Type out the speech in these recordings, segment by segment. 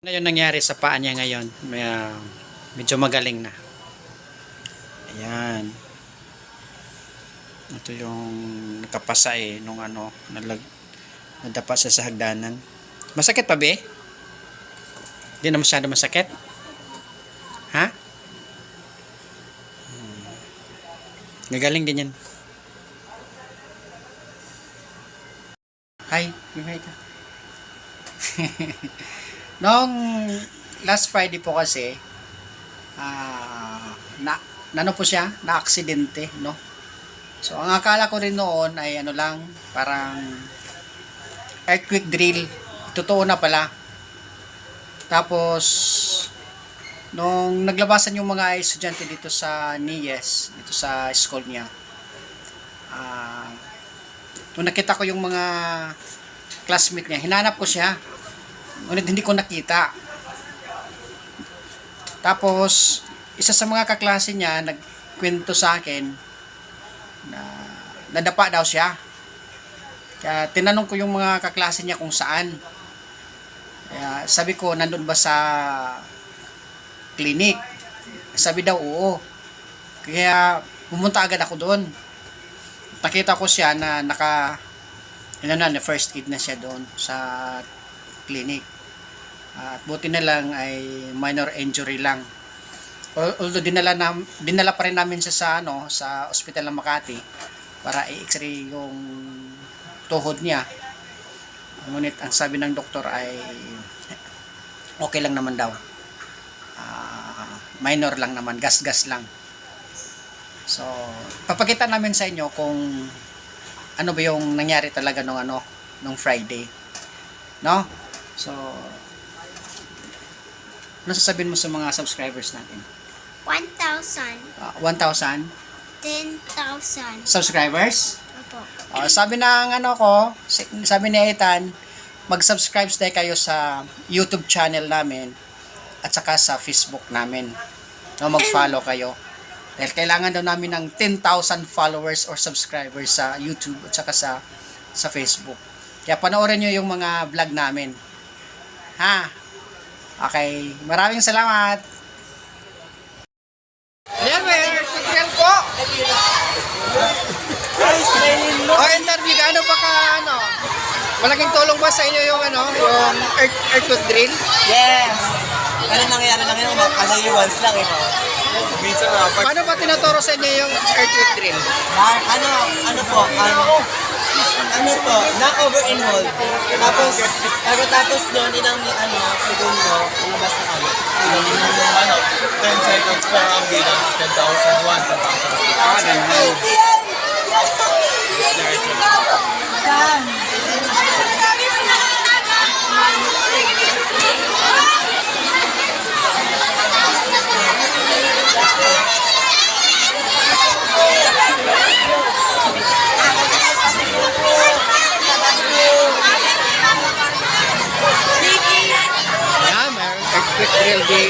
Ngayon nangyari sa paa niya ngayon, may, ah, medyo magaling na. Ayan. Ito yung nakapasa eh, nung ano, nalag, nadapa siya sa hagdanan. Masakit pa be? Hindi na masyado masakit? Ha? Hmm. Gagaling din yan. Hi, hi ka. Noong last Friday po kasi, ah, na, nano po siya, na aksidente, no? So, ang akala ko rin noon ay ano lang, parang earthquake drill. Totoo na pala. Tapos, nung naglabasan yung mga estudyante dito sa NIES, dito sa school niya, ah, nung nakita ko yung mga classmate niya, hinanap ko siya. Ngunit hindi ko nakita. Tapos, isa sa mga kaklase niya, nagkwento sa akin na nadapa daw siya. Kaya tinanong ko yung mga kaklase niya kung saan. Kaya sabi ko, nandun ba sa clinic? Sabi daw, oo. Kaya pumunta agad ako doon. Nakita ko siya na naka ano na, first aid na siya doon sa clinic. At buti na lang ay minor injury lang. Al- Although dinala nam, dinala pa rin namin siya sa ano sa ospital ng Makati para i-x-ray yung tuhod niya. Ngunit ang sabi ng doktor ay okay lang naman daw. Ah, minor lang naman, gas-gas lang. So, papakita namin sa inyo kung ano ba yung nangyari talaga nung ano, nung Friday. No? So, ano sasabihin mo sa mga subscribers natin? 1,000, Ah, 1,000 10,000. subscribers? Opo. Ah, sabi ng ano ko, sabi ni Ethan, mag-subscribe tayo kayo sa YouTube channel namin at saka sa Facebook namin. No, mag-follow kayo. Dahil kailangan daw namin ng 10,000 followers or subscribers sa YouTube at saka sa sa Facebook. Kaya panoorin nyo yung mga vlog namin. Ha? Okay. Maraming salamat. Ayan, may tutorial po. O, interview ka, ano ba ka, ano? Malaking tulong ba sa inyo yung, ano, yung earth, earthquake drill? Yes! Ano nangyari lang yun? Ano yung once lang eh. Paano ba tinuturo sa inyo yung earthquake drill? Ano, ano po, ano, ano po, knock over and hold. Tapos, pagkatapos nun, inang ano, segundo, lumabas na kami. ano, 10 seconds per ang bilang, 10,000, 1,000. Ah, ganun. Ayan, may earthquake drill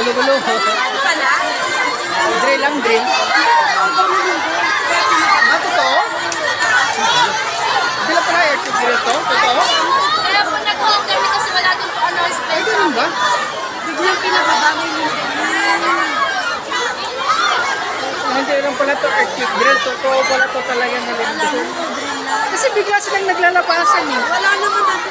Kagulo-gulo. Drill lang, drill. Ah, totoo? Hindi lang pala earthquake drill to? Totoo? Kaya po nag-hold kami kasi wala din po ano Ay, space. ganun ba? Biglang pinababangay yung Ah, Hindi lang pala to earthquake drill. Totoo pala to talaga nalito. Kasi bigla silang naglalabasan eh. Wala naman ano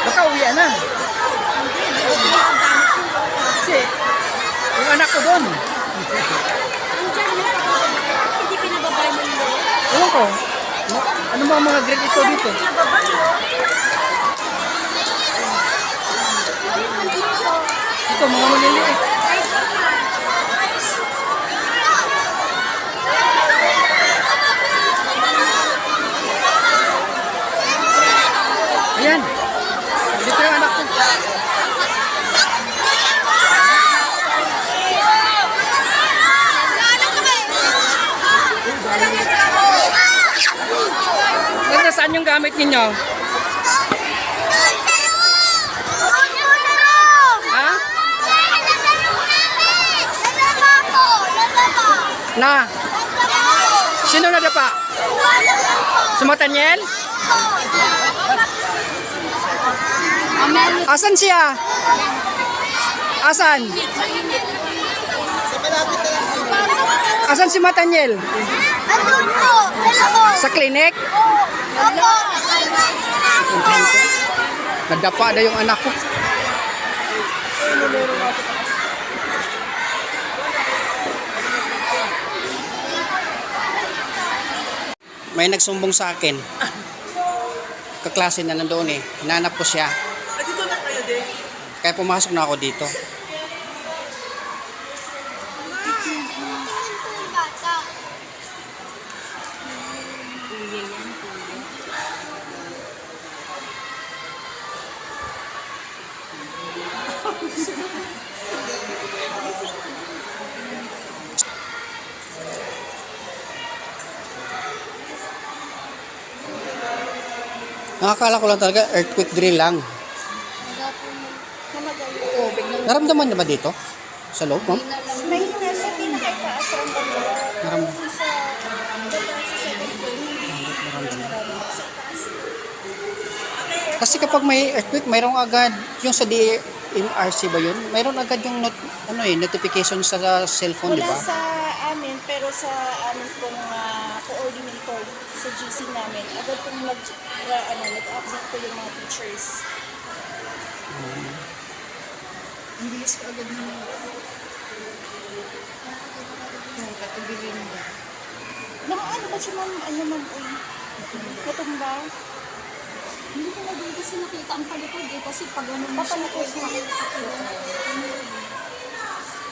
Baka uwian na. Kasi, yung anak ko doon. Hindi pinababay mo yun. Ewan ko. Ano ba mga grade ito dito? Ito, mga maliliit. Ayan. Dito yung anak ko. Yung gamit ninyo? Ha? Na? Sino na dapa? Sumatanyel? Asan siya? Asan? Asan si Matanyel? Sa klinik? Nadapa na yung anak ko. May nagsumbong sa akin. Kaklase na nandoon eh. Hinanap ko siya. dito na kayo din. Kaya pumasok na ako dito. Nakakala ko lang talaga earthquake drill lang. Naramdaman na ba dito? Sa loob, ma'am? May nasa pinakataas ang. Naramdaman. Kasi kapag may earthquake, mayroong agad, yung sa DMRC ba yun? Mayroon agad yung not, ano eh, notification sa cellphone, di Wala ba? sa amin, pero sa amin pong ah, coordinator sa GC namin, agad pong nag, ra- ano, nag-update po yung mga teachers. Bilis ka agad na yung katubilin ba? Naka ano ba siya ma'am, ano ma'am, uy? Natumba? Hindi ko na din kasi nakita ang palikod eh. Kasi pag ano mo siya, Papalikod mo.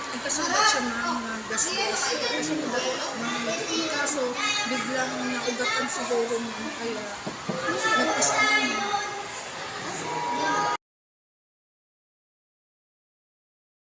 Nagkasulat siya ng mga gas-gas. Nagkasulat ng kaso biglang naugatan siguro mo kaya nagkasama niya.